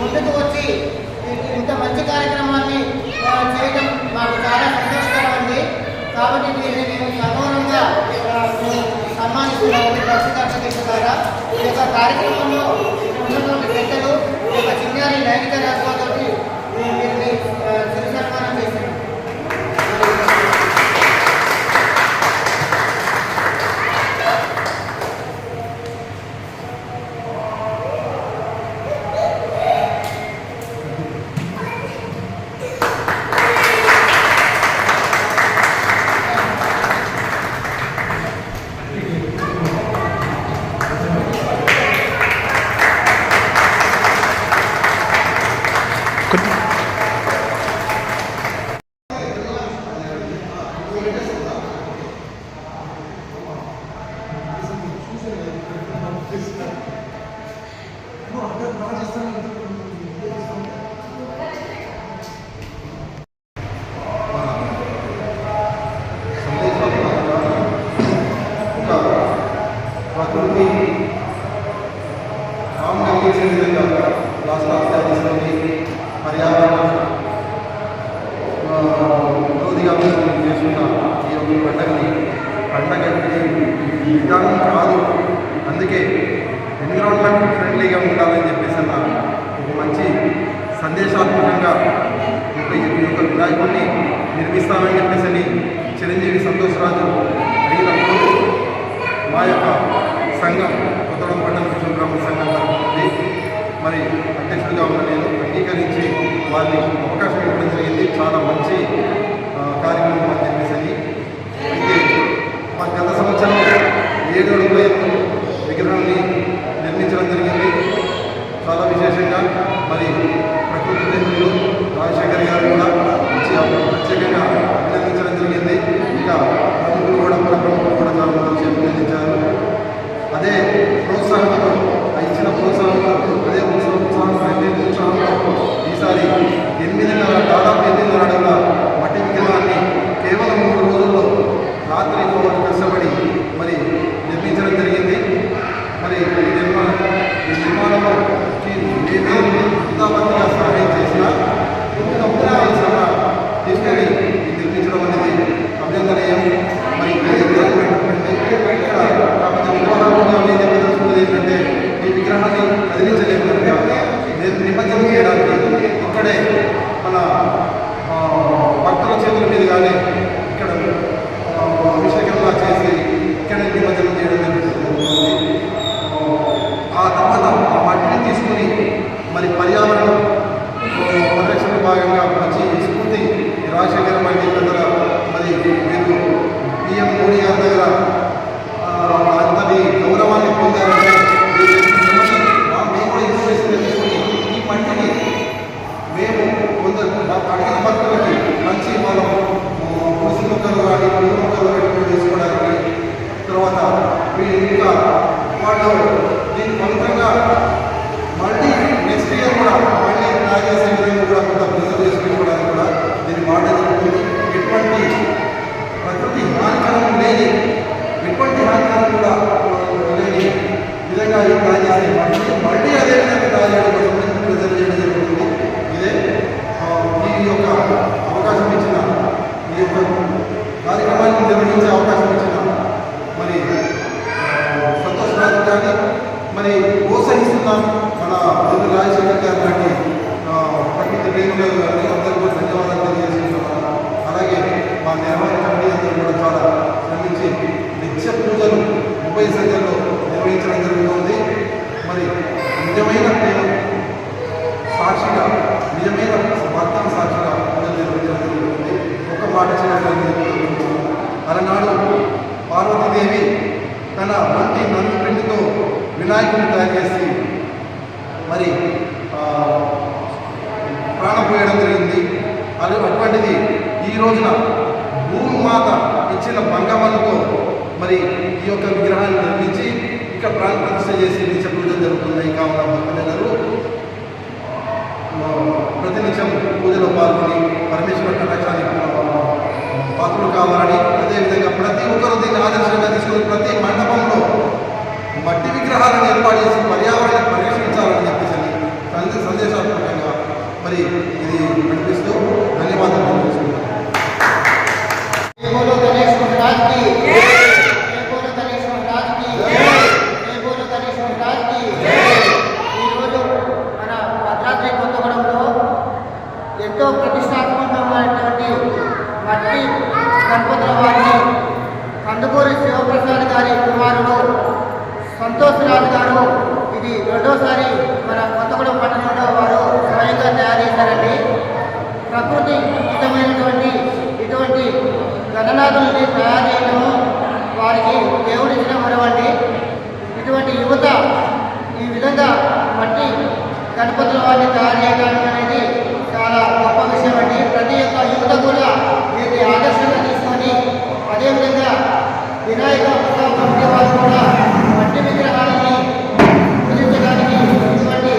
ముందుకు వచ్చి ఇంత మంచి కార్యక్రమాన్ని చేయడం మాకు చాలా సంతోషకరం ఉంది కాబట్టి దీన్ని మేము సగౌరవంగా సన్మానిస్తున్నాము దర్శకర్షక ద్వారా. ఈ యొక్క కార్యక్రమంలో ఉన్నటువంటి గంటలు ఈ యొక్క చిన్నారి లైంగిక రాజులతో ఎన్విరాన్మెంట్ ఫ్రెండ్లీగా ఉండాలని చెప్పేసి అన్న ఒక మంచి సందేశాత్మకంగా ఈ యొక్క వినాయకుడిని నిర్మిస్తామని చెప్పేసి చిరంజీవి సంతోష్ రాజు అడిగినప్పుడు మా యొక్క సంఘం కొత్తడం పట్టణ కృష్ణ గ్రామ సంఘం జరుగుతుంది మరి అధ్యక్షుడిగా ఉన్న నేను అంగీకరించి వారిని అవకాశం ఇవ్వడం జరిగింది. కొంతమంది మేము కొందరు అడిగిన భక్తులకి మంచి మనం పులుసు ముక్కలు కానీ పులి ముక్కలు పెట్టుకుని చేసుకోవడానికి తర్వాత మీరు ఇంకా వాళ్ళు దీని ఫలితంగా మళ్ళీ నెక్స్ట్ ఇయర్ కూడా మళ్ళీ తాగేసే విధంగా కూడా కొంత ప్రిజర్వ్ చేసుకోవడానికి కూడా దీని మాట జరుగుతుంది ఎటువంటి ప్రకృతి హానికరం లేని ఎటువంటి హానికరం కూడా లేని విధంగా ఇది తాగేసే మళ్ళీ మళ్ళీ అదే విధంగా తాగేయడం ప్రిజర్వ్ నిర్వహించే అవకాశం ఇచ్చిన మరి సంతోష్ గారిని మరి ప్రోత్సహిస్తున్నాను మన మంత్రి రాజశేఖర్ గారు లాంటి ప్రకృతి ప్రేమికులు గారిని అందరూ కూడా ధన్యవాదాలు తెలియజేస్తున్నాను. అలాగే మా నిర్వహణ కమిటీ అందరూ కూడా చాలా శ్రమించి నిత్య పూజలు ముప్పై సంఖ్యలో నిర్వహించడం జరుగుతుంది. మరి నిజమైన నేను సాక్షిగా నిజమైన భర్తను సాక్షిగా పూజలు నిర్వహించడం జరుగుతుంది. ఒక మాట చేయడం పార్వతీదేవి తన మంచి మంత్రితో వినాయకుడిని తయారు చేసి మరి ప్రాణం పోయడం జరిగింది. అది అటువంటిది ఈ రోజున భూమాత ఇచ్చిన బంగమలతో మరి ఈ యొక్క విగ్రహాన్ని నిర్మించి ఇక్కడ ప్రాణ ప్రతిష్ట చేసి చెప్పడం జరుగుతుంది. కావున భక్తులందరూ ప్రతినిత్యం పూజలో పాల్గొని మన భద్రాద్రి కొత్తగూడెంలో ఎంతో ప్రతిష్టాత్మకమైనటువంటి మట్టి గణపతుల వారిని కందుకూరి శివప్రసాద్ గారి కుమారుడు సంతోష్ రాజు గారు ఇది రెండోసారి మన కొత్తగూడెం పట్టణంలో వారు స్వయంగా తయారు చేశారండి ప్రకృతి ఇష్టమైనటువంటి ఇటువంటి గణనాథుల్ని తయారు చేయడము వారికి దేవుడిచ్చిన వరవండి ఇటువంటి యువత ఈ విధంగా మట్టి గణపతుల వారిని తయారు చేయడం అనేది చాలా గొప్ప విషయం అండి ప్రతి ఒక్క యువత కూడా దీన్ని ఆదర్శంగా తీసుకొని అదేవిధంగా వినాయక ఉత్సవ కమిటీ వారు కూడా మట్టి విగ్రహాలని పూజించడానికి ఇటువంటి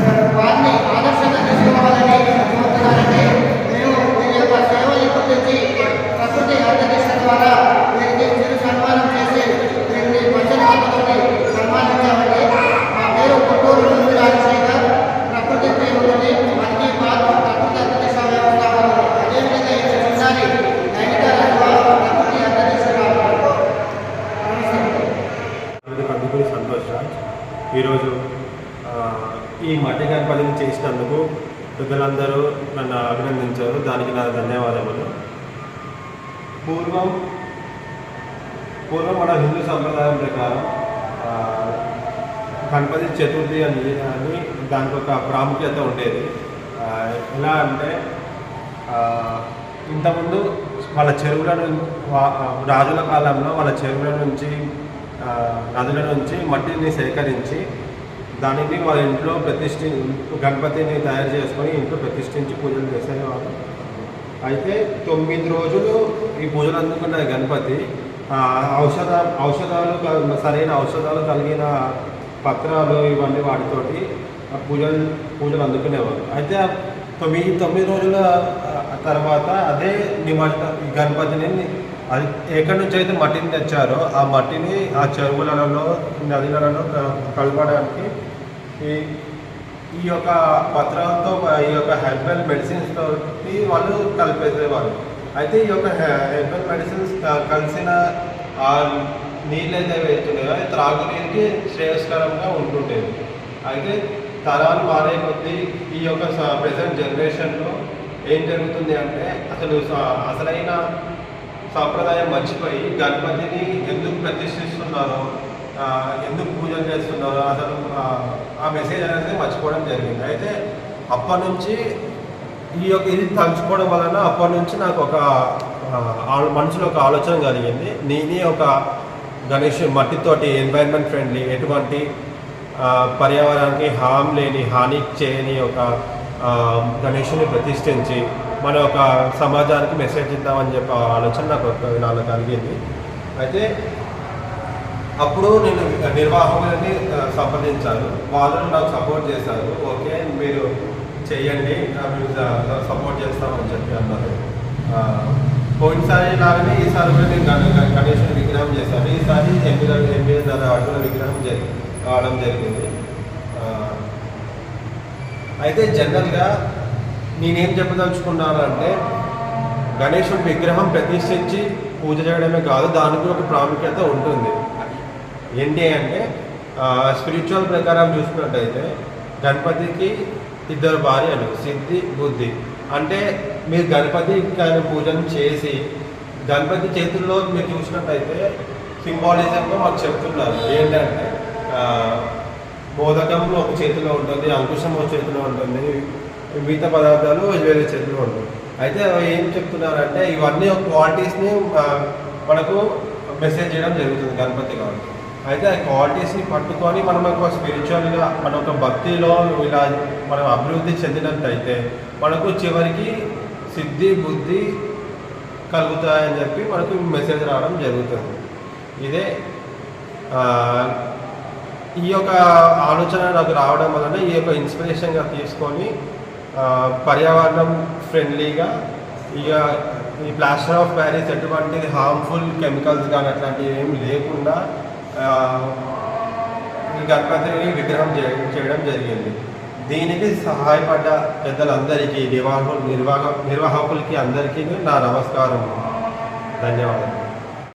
ఆ, వారిని ఆదర్శంగా తీసుకోవాలని కోరుతున్నారండి మేము వీరి యొక్క సేవలు గుర్తించి ప్రకృతి అంతరిక్ష ద్వారా వీరికి చిరు సన్మానం చేసి వీరిని పంచనామతోటి సన్మానించామండి మా పేరు పుట్టూరు నుండి రాజశేఖర్ ప్రకృతి ప్రేమికుని మనకి బాత్ ప్రకృతి అంతరిక్ష వ్యవస్థాపకులు అదేవిధంగా ఈ చిన్నారి నైనిక రంగ ప్రకృతి అంతరిక్ష నమస్తే ఇది కందుకూరి సంతోష్ రాజ్ ఈరోజు ఆ, ఈ మట్టి గణపతిని చేసినందుకు పెద్దలందరూ నన్ను అభినందించారు. దానికి నా ధన్యవాదములు. పూర్వం పూర్వం మన హిందూ సంప్రదాయం ప్రకారం గణపతి చతుర్థి అని అని దానికి ఒక ప్రాముఖ్యత ఉండేది. ఎలా అంటే ఇంతకుముందు వాళ్ళ చెరువుల నుంచి రాజుల కాలంలో వాళ్ళ చెరువుల నుంచి నదుల నుంచి మట్టిని సేకరించి దానిని మా ఇంట్లో ప్రతిష్ఠి గణపతిని తయారు చేసుకొని ఇంట్లో ప్రతిష్ఠించి పూజలు చేసేవారు అయితే తొమ్మిది రోజులు ఈ పూజలు అందుకున్న గణపతి. ఔషధ ఔషధాలు సరైన ఔషధాలు కలిగిన పత్రాలు ఇవన్నీ వాటితోటి ఆ పూజలు పూజలు అందుకునేవారు. అయితే తొమ్మిది తొమ్మిది రోజుల తర్వాత అదే నిమజ్జన గణపతిని అది ఎక్కడి నుంచి అయితే మట్టిని తెచ్చారో ఆ మట్టిని ఆ చెరువులలో నదులలో కలపడానికి ఈ ఈ యొక్క పత్రాలతో ఈ యొక్క హెర్బల్ మెడిసిన్స్ తోటి వాళ్ళు కలిపేసేవారు అయితే ఈ యొక్క హెర్బల్ మెడిసిన్స్ కలిసిన ఆ నీళ్ళు అయితే వెళ్తున్నాయో అది త్రాగునీరుకి శ్రేయస్కరంగా ఉంటుండేది. అయితే తరాలు మారే కొద్దీ ఈ యొక్క ప్రజెంట్ జనరేషన్లో ఏం జరుగుతుంది అంటే అసలు అసలైన సాంప్రదాయం మర్చిపోయి గణపతిని ఎందుకు ప్రతిష్ఠిస్తున్నారో ఎందుకు పూజలు చేస్తున్నారో అసలు ఆ, మెసేజ్ అనేది మర్చిపోవడం జరిగింది. అయితే అప్పటి నుంచి ఈ యొక్క ఇది తలుచుకోవడం వలన అప్పటి నుంచి నాకు ఒక మనసులో ఒక ఆలోచన కలిగింది. నేనే ఒక గణేష్ మట్టితోటి ఎన్వైర్న్మెంట్ ఫ్రెండ్లీ ఎటువంటి పర్యావరణానికి హామ్ లేని హాని చేయని ఒక గణేషుని ప్రతిష్ఠించి మన ఒక సమాజానికి మెసేజ్ ఇద్దామని చెప్పి ఆలోచన నాకు ఒక నాలో కలిగింది. అయితే అప్పుడు నేను నిర్వాహకులని సంప్రదించాను. వాళ్ళు నాకు సపోర్ట్ చేశారు. ఓకే మీరు చెయ్యండి. సపోర్ట్ చేస్తామని చెప్పి అన్నారు. పోయినసారి లాగానే ఈసారి కూడా నేను గణేష్ విగ్రహం చేశాను. ఈసారి ఎనిమిది ఎంపీ ధర అడుగుల విగ్రహం జరి కావడం జరిగింది. అయితే జనరల్గా నేనేం చెప్పదలుచుకున్నాను అంటే గణేశుడి విగ్రహం ప్రతిష్ఠించి పూజ చేయడమే కాదు దానికి ఒక ప్రాముఖ్యత ఉంటుంది. ఏంటి అంటే స్పిరిచువల్ ప్రకారం చూసినట్టయితే గణపతికి ఇద్దరు భార్యలు సిద్ధి బుద్ధి. అంటే మీరు గణపతి కానీ పూజను చేసి గణపతి చేతుల్లో మీరు చూసినట్టయితే సింబాలిజంగా మాకు చెప్తున్నారు. ఏంటంటే బోధకంలో ఒక చేతిలో ఉంటుంది అంకుశం ఒక చేతిలో ఉంటుంది మిగతా పదార్థాలు వేరే చెట్లు ఉంటాయి. అయితే ఏం చెప్తున్నారంటే ఇవన్నీ ఒక క్వాలిటీస్ని మనకు మెసేజ్ చేయడం జరుగుతుంది గణపతి గారు. అయితే ఆ క్వాలిటీస్ని పట్టుకొని మనం ఒక స్పిరిచువల్గా మన ఒక భక్తిలో ఇలా మనం అభివృద్ధి చెందినట్టయితే మనకు చివరికి సిద్ధి బుద్ధి కలుగుతాయని చెప్పి మనకు మెసేజ్ రావడం జరుగుతుంది. ఇదే ఈ యొక్క ఆలోచన నాకు రావడం వలన ఈ యొక్క ఇన్స్పిరేషన్గా తీసుకొని పర్యావరణం ఫ్రెండ్లీగా ఇక ఈ ప్లాస్టర్ ఆఫ్ ప్యారిస్ ఎటువంటిది హార్మ్ఫుల్ కెమికల్స్ కానీ అట్లాంటివి ఏమి లేకుండా ఈ గణపతిని విగ్రహం చేయడం జరిగింది. దీనికి సహాయపడ్డ పెద్దలందరికీ నిర్వాహకు నిర్వాహ నిర్వాహకులకి అందరికీ నా నమస్కారం. ధన్యవాదాలు.